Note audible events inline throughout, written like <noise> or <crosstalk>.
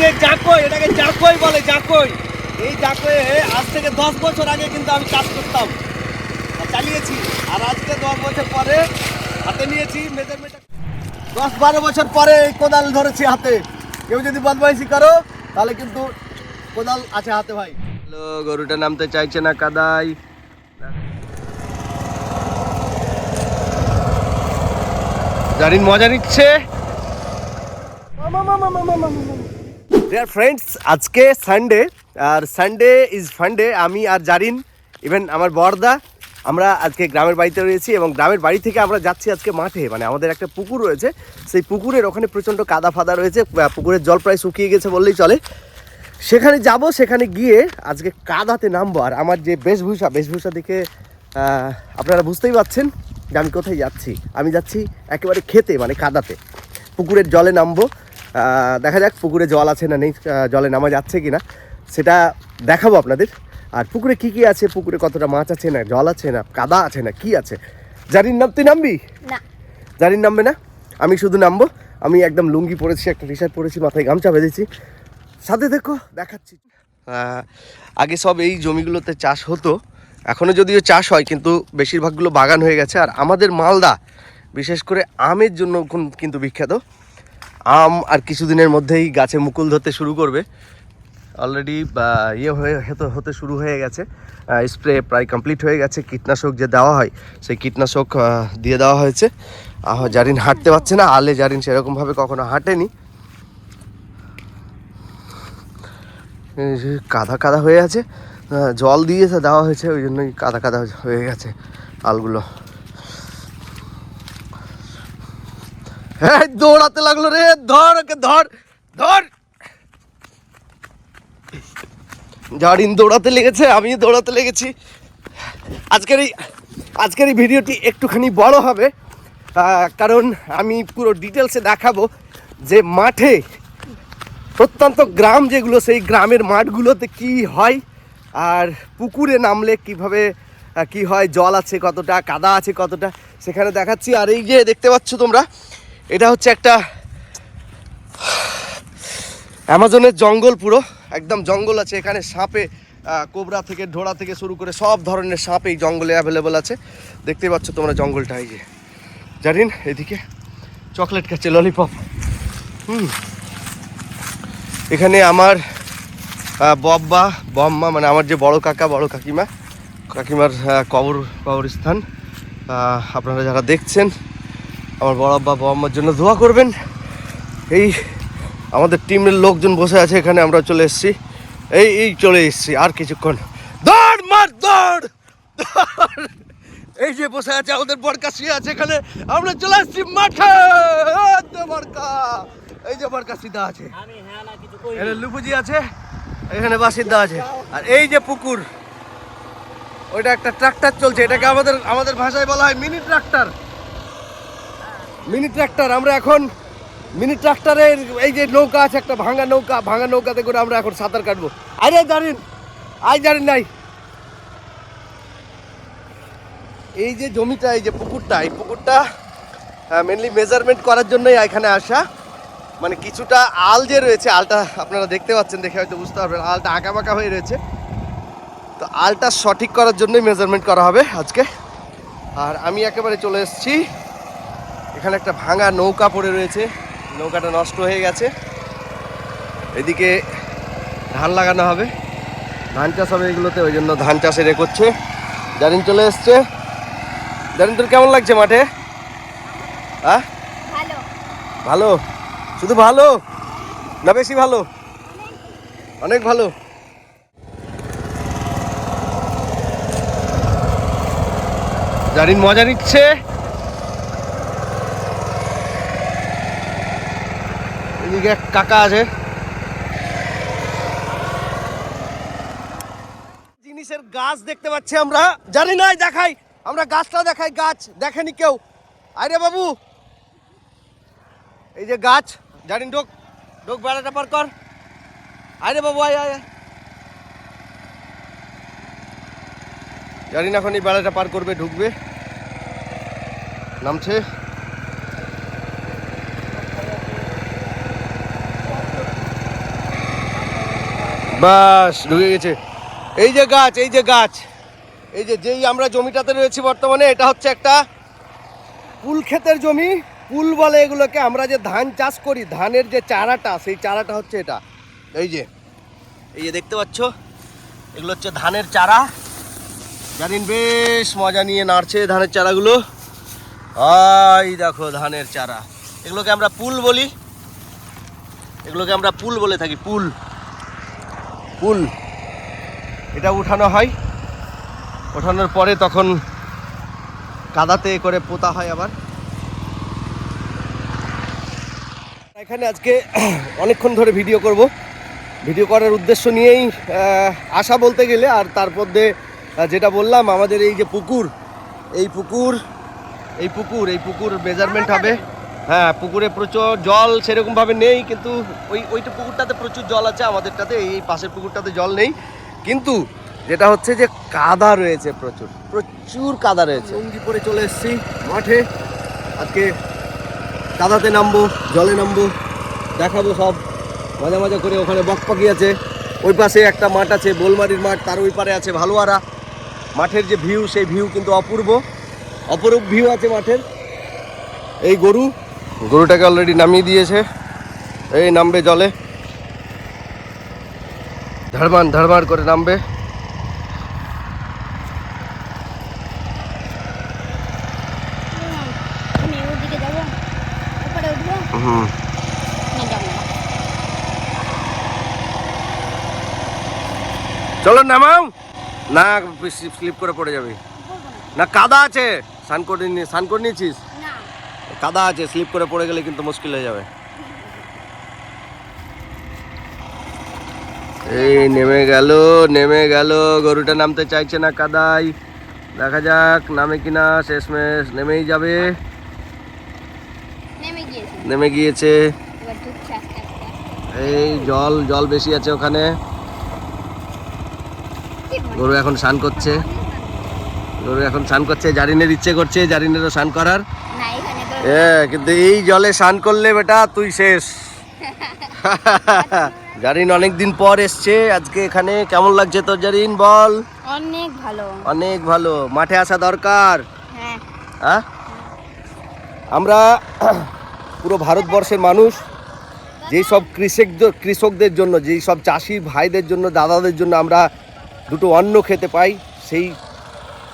যে জাকই, এটাকে জাকই বলে, জাকই। এই জাকই আজ থেকে দশ বছর আগে কিন্তু আমি কাজ করতাম। চালিয়েছি। আর আজকে দশ বছর পরে হাতে নিয়েছি মেজারমেন্ট দশ বারো বছর পরে এই কোদাল ধরেছি হাতে। কেউ যদি বদমাইশি করো, তাহলে কিন্তু কোদাল আছে হাতে ভাই। হ্যালো গরুটা নামতে চাইছে না কাদাই। জারিন মজা নিচ্ছে। ডিয়ার ফ্রেন্ডস আজকে সানডে আর সানডে ইজ ফান্ডে আমি আর জারিন ইভেন আমার বড়দা আমরা আজকে গ্রামের বাড়িতে রয়েছি এবং গ্রামের বাড়ি থেকে আমরা যাচ্ছি আজকে মাঠে। মানে আমাদের একটা পুকুর রয়েছে, সেই পুকুরের ওখানে প্রচণ্ড কাদা ফাদা রয়েছে পুকুরের জল প্রায় শুকিয়ে গেছে বললেই চলে। সেখানে যাব, সেখানে গিয়ে আজকে কাদাতে নামবো, আর আমার যে বেশভূষা বেশভূষা দেখে আপনারা বুঝতেই পারছেন যে আমি কোথায় যাচ্ছি। আমি যাচ্ছি একেবারে খেতে মানে কাদাতে। পুকুরের জলে নামবো দেখা যাক পুকুরে জল আছে না নেই জলে নামা যাচ্ছে কি না সেটা দেখাবো আপনাদের। আর পুকুরে কি কি আছে? পুকুরে কতটা মাছ আছে না জল আছে না কাদা আছে না কি আছে? জারির নাম তুই নামবি? না। জারির নামবে না? আমি শুধু নামবো। আমি একদম লুঙ্গি পরেছি একটা টি শার্ট পরেছি মাথায় গামছা বেঁধেছি। সাথে দেখো দেখাচ্ছি। আগে সব এই জমিগুলোতে চাষ হতো। এখনও যদিও চাষ হয় কিন্তু বেশিরভাগগুলো বাগান হয়ে গেছে। আর আমাদের মালদা বিশেষ করে আমের জন্য কোন- কিন্তু বিখ্যাত। আম আর কিছুদিনের মধ্যেই গাছে মুকুল ধরতে শুরু করবে। অলরেডি ইয়ে হয়ে, হতে শুরু হয়ে গেছে। স্প্রে প্রায় কমপ্লিট হয়ে গেছে। কীটনাশক যে দেওয়া হয়, সেই কীটনাশক দিয়ে দেওয়া হয়েছে। জারিন হাঁটতে পারছে না। আলে জারিন সেরকমভাবে কখনো হাঁটেনি। কাদা কাদা হয়ে আছে। জল দিয়েছে, দেওয়া হয়েছে। ওই জন্যই কাদা কাদা হয়ে গেছে আলগুলো। হ্যাঁ দৌড়াতে লাগল রে, ধর ওকে, ধর ধর। জারিন দৌড়াতে লেগেছে আমি দৌড়াতে লেগেছি। আজকের এই আজকের এই ভিডিওটি একটুখানি বড় হবে কারণ আমি পুরো ডিটেলসে দেখাবো যে মাঠে, প্রত্যন্ত গ্রাম যেগুলো, সেই গ্রামের মাঠগুলোতে কি হয়, আর পুকুরে নামলে কীভাবে কি হয়, জল আছে কতটা, কাদা আছে কতটা, সেখানে দেখাচ্ছি। আর এই যে দেখতে পাচ্ছ তোমরা এটা হচ্ছে একটা অ্যামাজনের জঙ্গল পুরো। একদম জঙ্গল আছে এখানে সাপে কোবরা থেকে, ঢোড়া থেকে শুরু করে সব ধরনের সাপ এই জঙ্গলে অ্যাভেলেবল আছে। দেখতে পাচ্ছ তোমরা জঙ্গলটা এই যে। জানিন এদিকে চকলেট খাচ্ছে ললিপপ হুম। এখানে আমার বব্বা, বম্মা মানে আমার যে বড় কাকা, বড় কাকিমা, কাকিমার কবর, কবরস্থান। আপনারা যারা দেখছেন আমার বড় আব্বা বম্মার জন্য দোয়া করবেন। এই আমাদের টিমের লোকজন বসে আছে এখানে আমরা চলে এসেছি। এই এই চলে এসেছি আর কিছুক্ষণ। দৌড় মার দৌড়। এই যে বসে আছে আমাদের বরকা শুয়ে আছে এখানে। আমরা চলে আসছি মাঠে। এই যে বরকা এই যে বরকা সিধা আছে। এখানে লুপুজি আছে এখানে বাসিন্দা আছে। আর এই যে পুকুর ওইটা একটা ট্রাক্টর চলছে। এটাকে আমাদের আমাদের ভাষায় বলা হয় মিনি ট্রাক্টর। মিনি ট্রাক্টর, আমরা এখন মিনি ট্রাক্টরের এই যে নৌকা আছে, একটা ভাঙা নৌকা, ভাঙা নৌকাতে করে আমরা এখন সাঁতার কাটবো। আরে জানিন আই জানিন নাই! এই যে জমিটা, এই যে পুকুরটা, এই পুকুরটা মেনলি মেজারমেন্ট করার জন্যই এখানে আসা। মানে কিছুটা আল যে রয়েছে, আলটা আপনারা দেখতে পাচ্ছেন, দেখে হয়তো বুঝতে পারবেন, আলটা আঁকা বাঁকা হয়ে রয়েছে। তো আলটা সঠিক করার জন্যই মেজারমেন্ট করা হবে আজকে। আর আমি একেবারে চলে এসেছি। এখানে একটা ভাঙা নৌকা পড়ে রয়েছে। নৌকাটা নষ্ট হয়ে গেছে। এদিকে ধান লাগানো হবে। ধান চাষ হবে এগুলোতে ওই জন্য ধান চাষে রে করছে। জারিন চলে এসছে। জারিন তোর কেমন লাগছে মাঠে? হ্যাঁ ভালো। ভালো? শুধু ভালো? না বেশি ভালো? অনেক ভালো। জারিন মজা নিচ্ছে। এক কাকা আছে। জিনিসের গাছ দেখতে পাচ্ছি আমরা। জানি না, দেখাই। আমরা গাছটা দেখাই, গাছ। দেখেনি কেউ। আরে বাবু। এই যে গাছ, জানি ঢোক। ঢোক, বেড়াটা পার কর। আরে বাবু, আয় আয় আয়। জানিন এখন এই বেড়াটা পার করবে, ঢুকবে। নামছে। বাস, ঢুকে গেছে। এই যে গাছ, এই যে গাছ। এই যে যেই আমরা জমিটাতে রয়েছি বর্তমানে, এটা হচ্ছে একটা কুল ক্ষেতের জমি। কুল বলে এগুলোকে আমরা যে ধান চাষ করি, ধানের যে চারাটা, সেই চারাটা হচ্ছে এটা। এই যে এই যে দেখতে পাচ্ছ? এগুলো হচ্ছে ধানের চারা। জানিন বেশ মজা নিয়ে নাড়ছে ধানের চারাগুলো। আই দেখো ধানের চারা। এগুলোকে আমরা পুল বলি। এগুলোকে আমরা পুল বলে থাকি, পুল। পুল এটা উঠানো হয়। ওঠানোর পরে তখন কাদাতে করে পোতা হয় আবার। এখানে আজকে <clears throat> অনেকক্ষণ ধরে ভিডিও করব। ভিডিও করার উদ্দেশ্য নিয়েই আশা বলতে গেলে আর তার মধ্যে যেটা বললাম, আমাদের এই যে পুকুর, এই পুকুর এই পুকুর এই পুকুর মেজারমেন্ট হবে। হ্যাঁ পুকুরে প্রচুর জল সেরকমভাবে নেই, কিন্তু ওই, ওইটা পুকুরটাতে প্রচুর জল আছে, আমাদেরটাতে, এই পাশের পুকুরটাতে জল নেই। কিন্তু যেটা হচ্ছে যে কাদা রয়েছে প্রচুর প্রচুর কাদা রয়েছে। লুঙ্গি পরে চলে এসেছি মাঠে, আজকে কাদাতে নামবো, জলে নামবো, দেখাবো সব। মজা মজা করে ওখানে বকপাকি আছে। ওই পাশে একটা মাঠ আছে, বোলমারির মাঠ, তার ওই পারে আছে ভালোয়ারা। মাঠের যে ভিউ, সেই ভিউ কিন্তু অপূর্ব। অপরূপ ভিউ আছে মাঠের। এই গরু গরুটাকে অলরেডি নামিয়ে দিয়েছে। এই নামবে জলে। ধাড়মান ধাড়মাড় করে নামবে। হুম। চলো নামাও। না স্লিপ করে পড়ে যাবে। না। কাদা আছে। স্নান করে নিয়ে স্নান করে নিয়েছিস? কাদা আছে স্লিপ করে পড়ে গেলে কিন্তু মুশকিল হয়ে যাবে। এই নেমে গেল নেমে গেল গরুটা নামতে চাইছে না কাদাই। দেখা যাক নামে কিনা শেষমেশ নেমেই যাবে। নেমে গিয়েছে। এই জল জল বেশি আছে ওখানে। গরু এখন স্নান করছে। গরু এখন স্নান করছে জারিনের ইচ্ছে করছে জারিনেরও স্নান করার। কিন্তু এই জলে স্নান করলে বেটা তুই শেষ। <laughs> জারিন অনেকদিন পর এসছে আজকে এখানে কেমন লাগছে তোর জারিন বল? অনেক ভালো। অনেক ভালো মাঠে আসা দরকার? হ্যাঁ। আমরা পুরো ভারতবর্ষের মানুষ যেই সব কৃষকদের কৃষকদের জন্য যেই সব চাষি ভাইদের জন্য দাদাদের জন্য আমরা দুটো অন্ন খেতে পাই সেই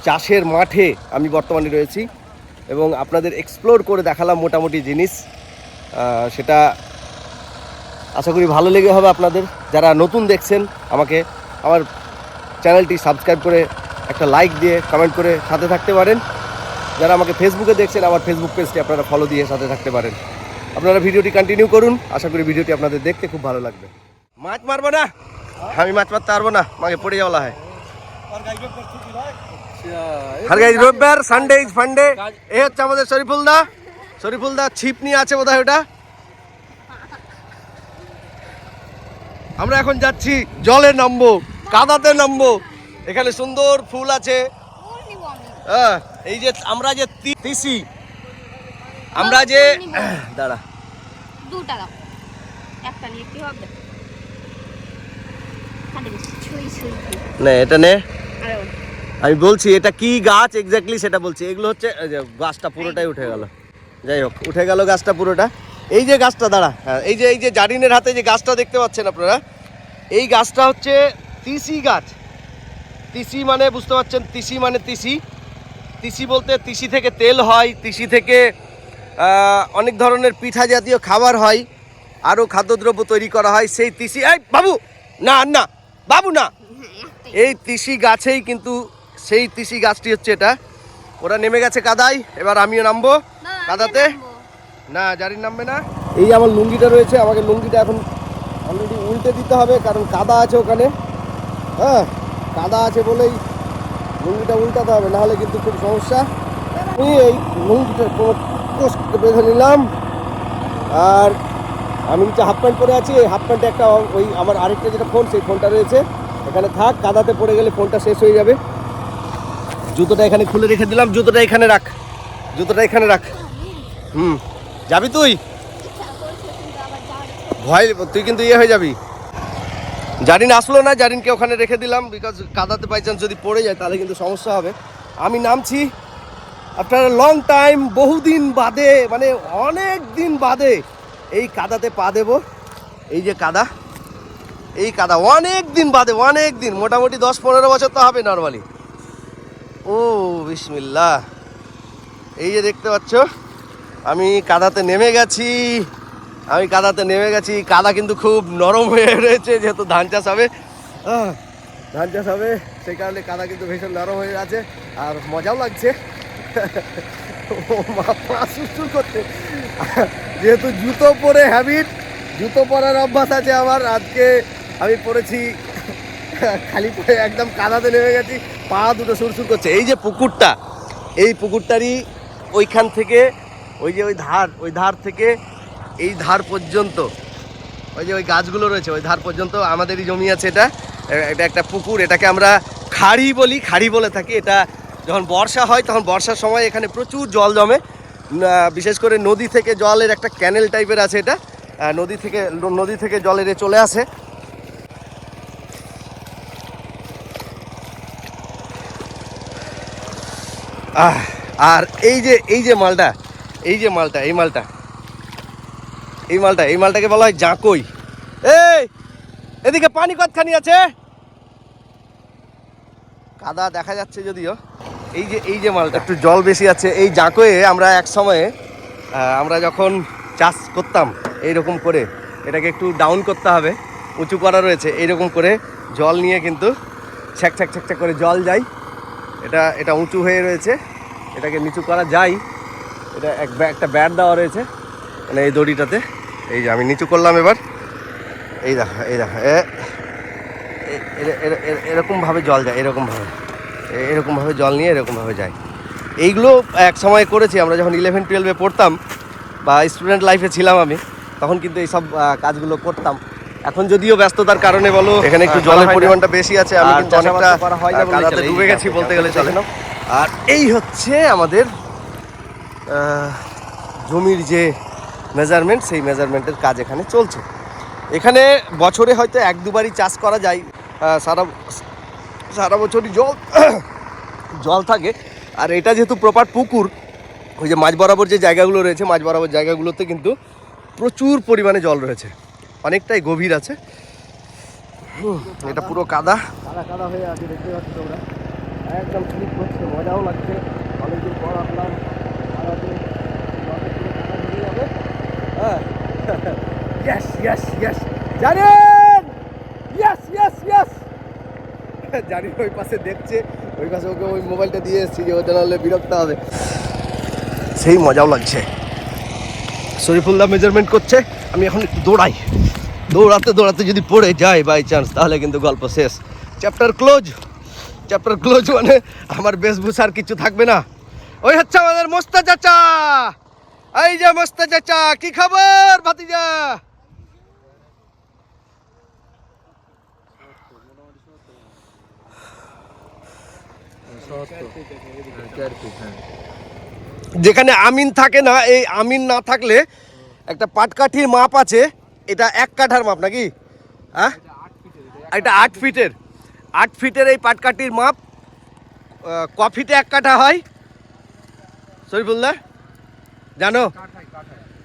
চাষের মাঠে আমি বর্তমানে রয়েছি। এবং আপনাদের এক্সপ্লোর করে দেখালাম মোটামুটি জিনিস। সেটা আশা করি ভালো লেগে হবে আপনাদের। যারা নতুন দেখছেন, আমাকে আমার চ্যানেলটি সাবস্ক্রাইব করে একটা লাইক দিয়ে কমেন্ট করে সাথে থাকতে পারেন। যারা আমাকে ফেসবুকে দেখছেন, আমার ফেসবুক পেজটি আপনারা ফলো দিয়ে সাথে থাকতে পারেন। আপনারা ভিডিওটি কন্টিনিউ করুন। আশা করি ভিডিওটি আপনাদের দেখতে খুব ভালো লাগবে। মাছ মারবো না? আমি মাছ মারতে পারব না। আমাকে পড়ে যাওয়া হয় আর গাইজ রবিবার সানডে ইজ ফান্ডে এই হচ্ছে আমাদের শরীফুল দা শরীফুল দা ছিপ নিয়ে আছে বোধহয় ওটা। আমরা এখন যাচ্ছি জলে নামবো কাদাতে নামবো। এখানে সুন্দর ফুল আছে। হ্যাঁ, এই যে আমরা যে তিসি আমরা যে দাঁড়া। দু টাকা একটা নিয়ে কি হবে? হাতে বেশি ছুঁই ছুঁই। না এটা নে। আমি বলছি এটা কি গাছ এক্স্যাক্টলি সেটা বলছি। এগুলো হচ্ছে গাছটা পুরোটাই উঠে গেল। যাই হোক উঠে গেল গাছটা পুরোটা। এই যে গাছটা দাঁড়া হ্যাঁ এই যে এই যে জারিনের হাতে যে গাছটা দেখতে পাচ্ছেন আপনারা এই গাছটা হচ্ছে তিসি গাছ। তিসি মানে বুঝতে পারছেন তিসি মানে তিসি। তিসি বলতে তিসি থেকে তেল হয় তিসি থেকে অনেক ধরনের পিঠা জাতীয় খাবার হয় আরও খাদ্যদ্রব্য তৈরি করা হয় সেই তিসি এই বাবু না না বাবু না। এই তিসি গাছেই কিন্তু সেই তিসি গাছটি হচ্ছে এটা। ওরা নেমে গেছে কাদায় এবার আমিও নামবো। কাদাতে? না জারির নামবে না। এই আমার লুঙ্গিটা রয়েছে আমাকে লুঙ্গিটা এখন অলরেডি উল্টে দিতে হবে কারণ কাদা আছে ওখানে। হ্যাঁ কাদা আছে বলেই লুঙ্গিটা উল্টাতে হবে নাহলে কিন্তু খুব সমস্যা। আমি এই লুঙ্গিটা বেঁধে নিলাম। আর আমি নিচে হাফ প্যান্ট পরে আছি এই হাফ প্যান্টে একটা ওই আমার আরেকটা যেটা ফোন সেই ফোনটা রয়েছে। এখানে থাক কাদাতে পড়ে গেলে ফোনটা শেষ হয়ে যাবে। জুতোটা এখানে খুলে রেখে দিলাম, জুতোটা এখানে রাখ। জুতোটা এখানে রাখ। হুম। যাবি তুই? ভয়, তুই কিন্তু ইয়ে হয়ে যাবি। জারিন আসলো না, জারিনকে ওখানে রেখে দিলাম বিকজ কাদাতে বাই চান্স যদি পড়ে যায়, তাহলে কিন্তু সমস্যা হবে। আমি নামছি। আফটার লং টাইম বহুদিন বাদে মানে অনেক দিন বাদে, এই কাদাতে পা দেব। এই যে কাদা, এই কাদা, অনেক দিন বাদে, অনেক দিন, মোটামুটি দশ পনেরো বছর তো হবে নর্মালি ও, বিসমিল্লাহ। এই যে দেখতে পাচ্ছ, আমি কাদাতে নেমে গেছি। আমি কাদাতে নেমে গেছি। কাদা কিন্তু খুব নরম হয়ে রয়েছে, যেহেতু ধান চাষ হবে। ধান চাষ হবে, সেই কারণে কাদা কিন্তু ভীষণ নরম হয়ে আছে, আর মজাও লাগছে। করছে। যেহেতু জুতো পরে হ্যাবিট জুতো পরার অভ্যাস আছে আমার। আজকে আমি পরেছি, খালি পরে একদম কাদাতে নেমে গেছি। পা দুটো সুরসুর করছে। এই যে পুকুরটা, এই পুকুরটারই ওইখান থেকে, ওই যে ওই ধার ওই ধার থেকে এই ধার পর্যন্ত, ওই যে ওই গাছগুলো রয়েছে, ওই ধার পর্যন্ত আমাদেরই জমি আছে এটা। এটা একটা পুকুর, এটাকে আমরা খাড়ি বলি, খাড়ি বলে থাকি। এটা যখন বর্ষা হয়, তখন বর্ষার সময় এখানে প্রচুর জল জমে। বিশেষ করে নদী থেকে জলের একটা ক্যানেল টাইপের আছে এটা। নদী থেকে নদী থেকে জলের চলে আসে। আর এই যে এই যে মালটা, এই যে মালটা, এই মালটা এই মালটা, এই মালটাকে বলা হয় জাঁকই। এই, এদিকে পানি কতখানি আছে? কাদা দেখা যাচ্ছে যদিও, এই যে এই যে মালটা। একটু জল বেশি আছে, এই জাঁকয়ে আমরা এক সময়ে আমরা যখন চাষ করতাম এইরকম করে, এটাকে একটু ডাউন করতে হবে, উঁচু করা রয়েছে, এইরকম করে জল নিয়ে কিন্তু ছ্যাক ছ্যাক ছ্যাক করে জল যায়। এটা এটা উঁচু হয়ে রয়েছে। এটাকে নিচু করা যায়। এটা এক একটা ব্যাট দেওয়া রয়েছে। মানে এই দড়িটাতে। এই যে আমি নিচু করলাম এবার। এই দেখো এই দেখো এরকমভাবে জল যায়, এরকমভাবে। এরকমভাবে জল নিয়ে এরকমভাবে যায়। এইগুলো এক সময় করেছি, আমরা যখন ইলেভেন টুয়েলভে পড়তাম, বা স্টুডেন্ট লাইফে ছিলাম আমি, তখন কিন্তু এইসব কাজগুলো করতাম। এখন যদিও ব্যস্ততার কারণে বলো এখানে একটু জলের না। পরিমাণটা বেশি আছে আমি আর কিন্তু অনেকটা না কাদাতে ডুবে গেছি বলতে গেলে চলে নাও। আর এই হচ্ছে আমাদের জমির যে মেজারমেন্ট সেই মেজারমেন্টের কাজ এখানে চলছে এখানে বছরে হয়তো এক দুবারই চাষ করা যায় সারা সারা বছরই জল জল থাকে আর এটা যেহেতু প্রপার পুকুর ওই যে মাঝ বরাবর যে জায়গাগুলো রয়েছে মাঝ বরাবর জায়গাগুলোতে কিন্তু প্রচুর পরিমাণে জল রয়েছে অনেকটাই গভীর আছে। এটা পুরো কাদা। কাদা কাদা হয়ে আছে, দেখতে পাচ্ছি তোমরা। একদম স্লিপ করছে মজাও লাগছে। অনেকদিন পর হ্যাঁ। ইয়েস ইয়েস ইয়েস ওই পাশে দেখছে। ওই পাশে ওকে ওই মোবাইলটা দিয়ে বিরক্ত হবে। সেই মজাও লাগছে। শরীফুল্লাহ মেজারমেন্ট করছে। আমি এখন একটু দৌড়াই। দৌড়াতে দৌড়াতে যদি পড়ে যায় বাই চান্স তাহলে কিন্তু গল্প শেষ। চ্যাপ্টার ক্লোজ চ্যাপ্টার ক্লোজ মানে আমার বেশভূষা আর কিছু থাকবে না। ওই হচ্ছে আমাদের মোস্তা চাচা। এই যে মোস্তা চাচা, কি খবর ভাতিজা? যেখানে আমিন থাকে না, এই আমিন না থাকলে একটা পাটকাঠির মাপ আছে। এটা এক কাঠার মাপ নাকি? হ্যাঁ? এটা আট ফিটের। আট ফিটের এই পাটকাঠির মাপ আহ, ক ফিটে এক কাঠা হয়? শরীফুল্লাহ জানো?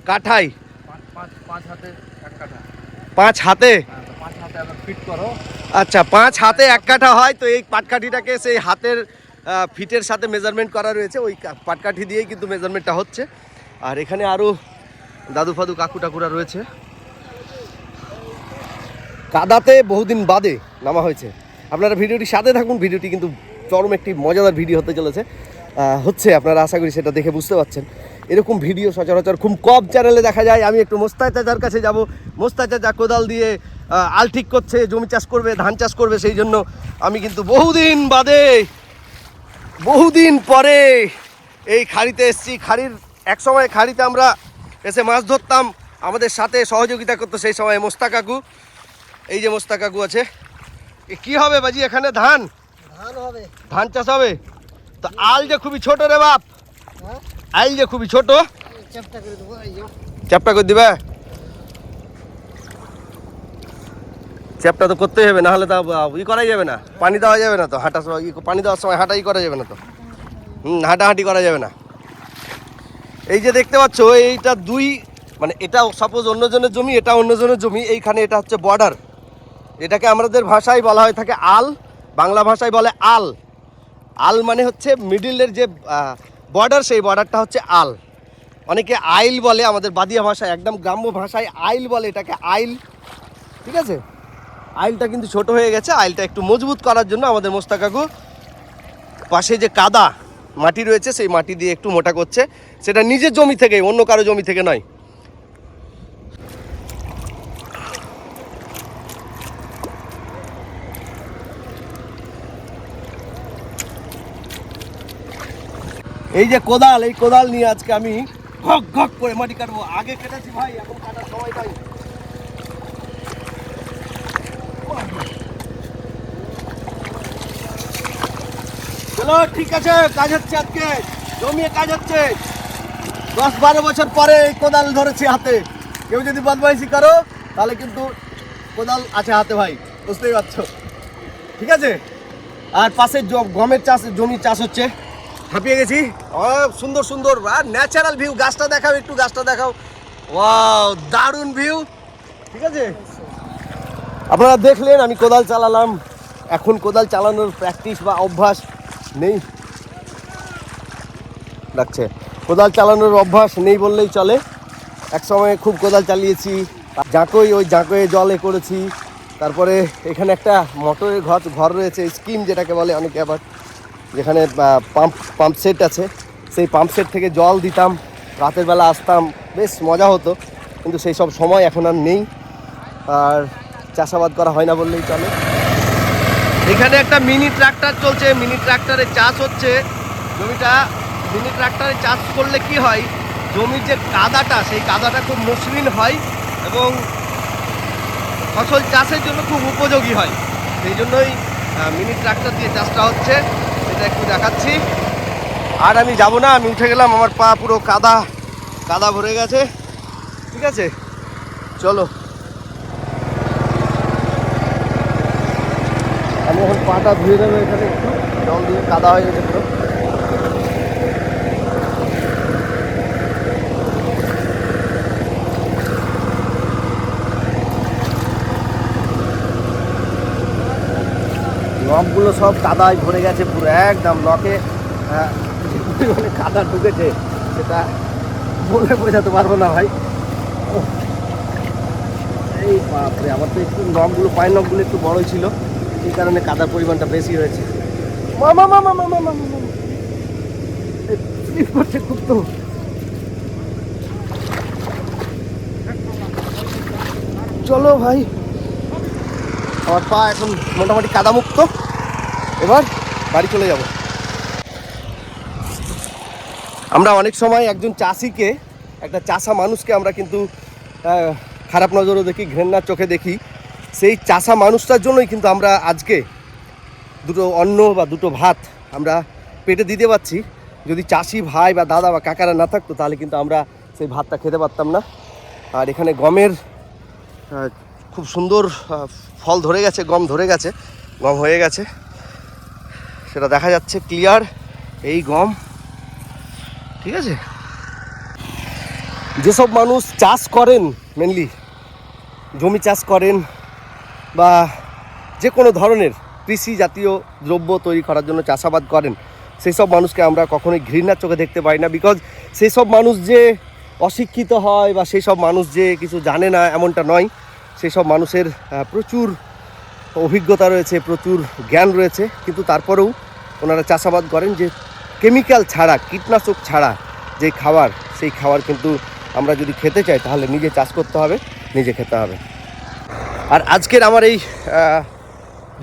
কাঠাই। পাঁচ হাতে? আচ্ছা পাঁচ হাতে এক কাঠা হয় তো এই পাটকাঠিটাকে সেই হাতের ফিটের সাথে মেজারমেন্ট করা রয়েছে। ওই পাটকাঠি দিয়েই কিন্তু মেজারমেন্টটা হচ্ছে। আর এখানে আরও দাদু ফাদু কাকু টাকুরা রয়েছে। কাদাতে বহুদিন বাদে নামা হয়েছে। আপনারা ভিডিওটি সাথে থাকুন, ভিডিওটি কিন্তু চরম একটি মজাদার ভিডিও হতে চলেছে। হচ্ছে আপনারা আশা করি সেটা দেখে বুঝতে পারছেন। এরকম ভিডিও সচরাচর খুব কম চ্যানেলে দেখা যায়। আমি একটু মোস্তাই চাচার কাছে যাব। মোস্তাই চাচা কোদাল দিয়ে আল ঠিক করছে, জমি চাষ করবে, ধান চাষ করবে, সেই জন্য আমি কিন্তু বহুদিন বাদে, বহুদিন পরে এই খাড়িতে এসেছি। খাড়ির, এক সময় খাড়িতে আমরা এসে মাছ ধরতাম। আমাদের সাথে সহযোগিতা করতো সেই সময় মোস্তা কাকু। এই যে মোস্তা কাকু আছে। এ কি হবে বাজি এখানে? ধান? ধান হবে। ধান চাষ হবে? তো আল যে খুবই ছোট রে বাপ। হ্যাঁ? আল যে খুবই ছোট। চ্যাপটা করে দিবে চ্যাপটা তো করতেই হবে না হলে তা ই করাই যাবে না। পানি দেওয়া যাবে না তো হাঁটা সময় পানি দেওয়ার সময় হাঁটাই করা যাবে না তো। হুম হাঁটাহাঁটি করা যাবে না। এই যে দেখতে পাচ্ছ এইটা দুই মানে এটা সাপোজ অন্যজনের জমি এটা অন্যজনের জমি এইখানে এটা হচ্ছে বর্ডার এটাকে আমাদের ভাষায় বলা হয়ে, থাকে আল, বাংলা ভাষায় বলে আল। আল মানে হচ্ছে মিডিলের যে বর্ডার সেই বর্ডারটা হচ্ছে আল। অনেকে আইল বলে, আমাদের বাদিয়া ভাষায়, একদম গ্রাম্য ভাষায় আইল বলে এটাকে, আইল। ঠিক আছে? আইলটা কিন্তু ছোট হয়ে গেছে, আইলটা একটু মজবুত করার জন্য আমাদের মোস্তা কাকু পাশে যে কাদা মাটি রয়েছে, সেই মাটি দিয়ে একটু মোটা করছে। সেটা নিজের জমি থেকে অন্য কারও জমি থেকে নয়। এই যে কোদাল, এই কোদাল নিয়ে আজকে আমি ঘক ঘক করে মাটি কাটবো। আগে কেটেছি ভাই, এখন কাটার সময় পাই চলো ঠিক আছে, কাজ হচ্ছে আজকে। জমিয়ে কাজ হচ্ছে। দশ বারো বছর পরে এই কোদাল ধরেছি হাতে। কেউ যদি বদমাইশি করো, তাহলে কিন্তু কোদাল আছে হাতে ভাই, বুঝতেই পারছ। ঠিক আছে? আর পাশে গমের চাষ জমি চাষ হচ্ছে। হাঁপিয়ে গেছি। সুন্দর সুন্দর। আর ন্যাচারাল ভিউ গাছটা দেখাও, একটু গাছটা দেখাও। ওয়াও দারুণ ভিউ ঠিক আছে? আপনারা দেখলেন, আমি কোদাল চালালাম। এখন কোদাল চালানোর প্র্যাকটিস বা অভ্যাস নেই। লাগছে। কোদাল চালানোর অভ্যাস নেই বললেই চলে। এক সময় খুব কোদাল চালিয়েছি। জাঁকই, ওই জাঁকয়ে জলে করেছি। তারপরে এখানে একটা মোটরের ঘর ঘর রয়েছে, স্কিম যেটাকে বলে অনেকে আবার। যেখানে পাম্প পাম্প সেট আছে। সেই পাম্প সেট থেকে জল দিতাম, রাতের বেলা আসতাম, বেশ মজা হতো। কিন্তু সেই সব সময় এখন আর নেই। আর চাষাবাদ করা হয় না বললেই চলে। এখানে একটা মিনি ট্রাক্টর চলছে। মিনি ট্রাক্টরে চাষ হচ্ছে। জমিটা মিনি ট্রাক্টরে চাষ করলে কি হয়? জমির যে কাদাটা, সেই কাদাটা খুব মসৃণ হয় এবং ফসল চাষের জন্য খুব উপযোগী হয়। সেই জন্যই মিনি ট্রাক্টর দিয়ে চাষটা হচ্ছে। সেটা একটু দেখাচ্ছি। আর আমি যাব না, আমি উঠে গেলাম, আমার পা পুরো কাদা কাদা ভরে গেছে। ঠিক আছে? চলো। আমি এখন পাটা ধুয়ে দেবো এখানে একটু, জল দিয়ে কাদা হয়ে গেছে পুরো। নখগুলো সব কাদায় ভরে গেছে পুরো একদম আহ, পরিমাণে কাদা ঢুকেছে সেটা বলে বোঝাতে পারব না ভাই। এই বাপরে আমার তো একটু নখগুলো পায়ের নখগুলো একটু বড়ই ছিল এই কারণে কাদার পরিমাণটা বেশি হয়েছে মামা মামা মামা মামা চলো ভাই আমার পা এখন মোটামুটি কাদামুক্ত। এবার বাড়ি চলে যাব। আমরা অনেক সময় একজন চাষিকে, একটা চাষা মানুষকে আমরা কিন্তু খারাপ নজরও দেখি, ঘৃণার চোখে দেখি। সেই চাষা মানুষটার জন্যই কিন্তু আমরা আজকে দুটো অন্ন বা দুটো ভাত আমরা পেটে দিতে পারছি। যদি চাষি ভাই বা দাদা বা কাকারা না থাকতো, তাহলে কিন্তু আমরা সেই ভাতটা খেতে পারতাম না। আর এখানে গমের খুব সুন্দর ফল ধরে গেছে, গম ধরে গেছে, গম হয়ে গেছে। সেটা দেখা যাচ্ছে ক্লিয়ার এই গম, ঠিক আছে? যেসব মানুষ চাষ করেন মেনলি জমি চাষ করেন বা যে কোনো ধরনের কৃষি জাতীয় দ্রব্য তৈরি করার জন্য চাষাবাদ করেন সেই সব মানুষকে আমরা কখনোই ঘৃণার চোখে দেখতে পাই না বিকজ সেই সব মানুষ যে অশিক্ষিত হয় বা সেই সব মানুষ যে কিছু জানে না, এমনটা নয়। সেই সব মানুষের প্রচুর অভিজ্ঞতা রয়েছে, প্রচুর জ্ঞান রয়েছে, কিন্তু তারপরেও ওনারা চাষাবাদ করেন যে কেমিক্যাল ছাড়া, কীটনাশক ছাড়া যে খাবার, সেই খাবার কিন্তু আমরা যদি খেতে চাই, তাহলে নিজে চাষ করতে হবে, নিজে খেতে হবে। আর আজকের আমার এই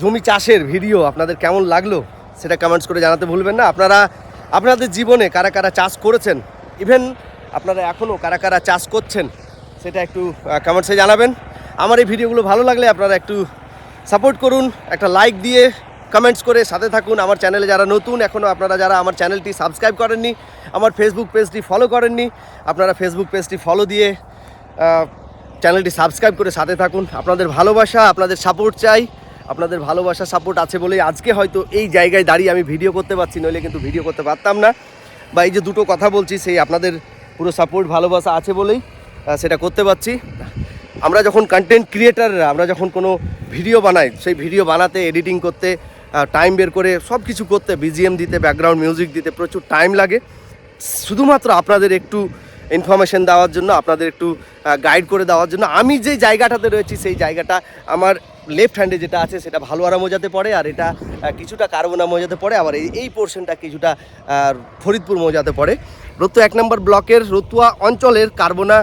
জমি চাষের ভিডিও আপনাদের কেমন লাগল, সেটা কমেন্টস করে জানাতে ভুলবেন না। আপনারা, আপনাদের জীবনে কারা কারা চাষ করেছেন ইভেন আপনারা এখনও কারা কারা চাষ করছেন, সেটা একটু কমেন্টসে জানাবেন। আমার এই ভিডিওগুলো ভালো লাগলে আপনারা একটু সাপোর্ট করুন, একটা লাইক দিয়ে কমেন্টস করে সাথে থাকুন। আমার চ্যানেলে যারা নতুন এখনও আপনারা যারা আমার চ্যানেলটি সাবস্ক্রাইব করেননি, আমার ফেসবুক পেজটি ফলো করেননি, আপনারা ফেসবুক পেজটি ফলো দিয়ে চ্যানেলটি সাবস্ক্রাইব করে সাথে থাকুন। আপনাদের ভালোবাসা, আপনাদের সাপোর্ট চাই। আপনাদের ভালোবাসা সাপোর্ট আছে বলেই আজকে হয়তো এই জায়গায় দাঁড়িয়ে আমি ভিডিও করতে পারছি, নইলে কিন্তু ভিডিও করতে পারতাম না। বা এই যে দুটো কথা বলছি, সেই আপনাদের পুরো সাপোর্ট ভালোবাসা আছে বলেই সেটা করতে পারছি। আমরা যখন কন্টেন্ট ক্রিয়েটাররা আমরা যখন কোনো ভিডিও বানাই, সেই ভিডিও বানাতে এডিটিং করতে টাইম বের করে সব কিছু করতে বিজিএম দিতে ব্যাকগ্রাউন্ড মিউজিক দিতে প্রচুর টাইম লাগে। শুধুমাত্র আপনাদের একটু ইনফরমেশন দেওয়ার জন্য, আপনাদের একটু গাইড করে দেওয়ার জন্য, আমি যে জায়গাটাতে রয়েছি, সেই জায়গাটা আমার লেফট হ্যান্ডে যেটা আছে, সেটা ভালোয়ারা মোজাতে পড়ে, আর এটা কিছুটা কার্বোনা মোজাতে পড়ে, আবার এই এই পোর্শনটা কিছুটা ফরিদপুর মোজাতে পড়ে। রতুয়া এক নম্বর ব্লকের রতুয়া অঞ্চলের কার্বোনা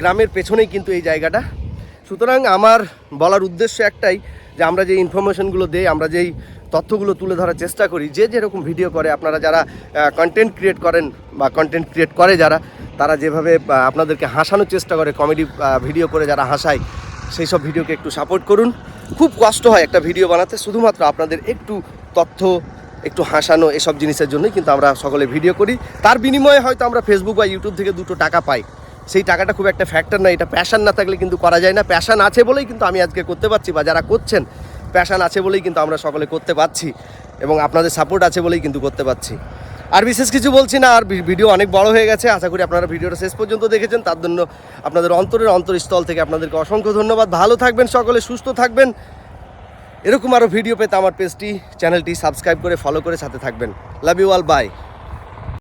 গ্রামের পেছনেই কিন্তু এই জায়গাটা। সুতরাং আমার বলার উদ্দেশ্য একটাই যে আমরা যে ইনফরমেশনগুলো দেই, আমরা যেই তথ্যগুলো তুলে ধরার চেষ্টা করি, যে যেরকম ভিডিও করে, আপনারা যারা কন্টেন্ট ক্রিয়েট করেন বা কন্টেন্ট ক্রিয়েট করে যারা, তারা যেভাবে আপনাদেরকে হাসানোর চেষ্টা করে কমেডি ভিডিও করে যারা হাসায়, সেই সব ভিডিওকে একটু সাপোর্ট করুন। খুব কষ্ট হয় একটা ভিডিও বানাতে, শুধুমাত্র আপনাদের একটু তথ্য, একটু হাসানো, এসব জিনিসের জন্যই কিন্তু আমরা সকলে ভিডিও করি। তার বিনিময়ে হয়তো আমরা ফেসবুক বা ইউটিউব থেকে দুটো টাকা পাই। সেই টাকাটা খুব একটা ফ্যাক্টর না, এটা প্যাশান না থাকলে কিন্তু করা যায় না। প্যাশান আছে বলেই কিন্তু আমি আজকে করতে পারছি, বা যারা করছেন প্যাশান আছে বলেই কিন্তু আমরা সকলে করতে পারছি, এবং আপনাদের সাপোর্ট আছে বলেই কিন্তু করতে পারছি। আর বিশেষ কিছু বলছি না, আর ভিডিও অনেক বড় হয়ে গেছে, আশা করি আপনারা ভিডিওটা শেষ পর্যন্ত দেখেছেন। তার জন্য আপনাদের অন্তরের অন্তরস্থল থেকে আপনাদেরকে অসংখ্য ধন্যবাদ। ভালো থাকবেন সকলে, সুস্থ থাকবেন। এরকম আরও ভিডিও পেতে আমার পেজটি চ্যানেলটি সাবস্ক্রাইব করে ফলো করে সাথে থাকবেন। Love you all by